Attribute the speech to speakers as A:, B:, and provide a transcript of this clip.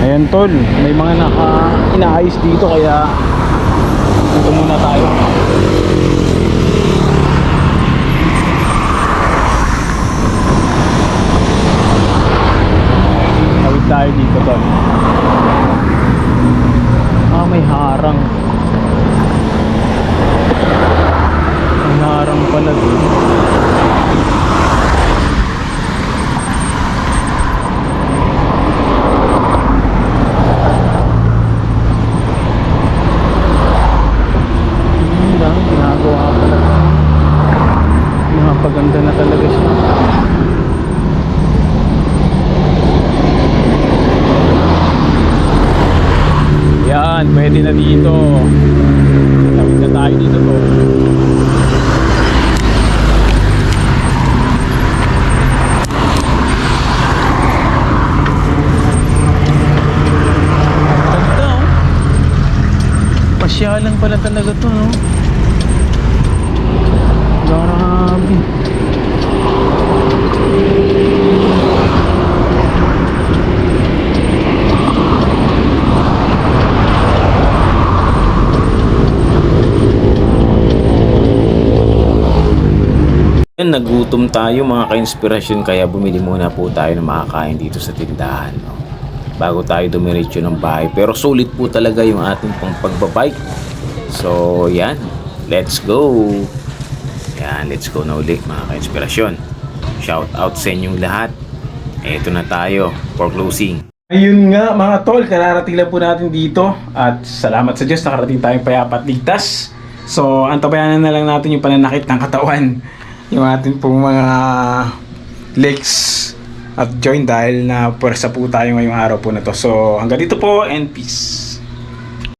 A: Ayan tol, may mga naka inaayos dito kaya dito muna tayo. Tawid tayo dito tol. Ah, may harang. May harang pala dito. Ang dami ginagawa pala. Napaganda na talaga siya. Yan, pwede na dito. Tawid na tayo dito to. Oh. Pasyalan pala talaga to, no? Yan, nagutom tayo mga ka-inspirasyon kaya bumili muna po tayo ng makakain dito sa tindahan. No? Bago tayo dumiretso ng bahay. Pero sulit po talaga yung ating pang pagbabike. So, yan. Let's go! Yan, let's go na uli mga ka-inspirasyon. Shout out sa inyong lahat. Eto na tayo for closing. Ayun nga mga tol, kararating lang po natin dito at salamat sa Diyos nakarating tayong payapat ligtas. So, antabayanan na lang natin yung pananakit ng katawan. Yung ating pong mga legs at joint dahil na pwersa po tayo ngayong araw po na to. So, hanggang dito po and peace.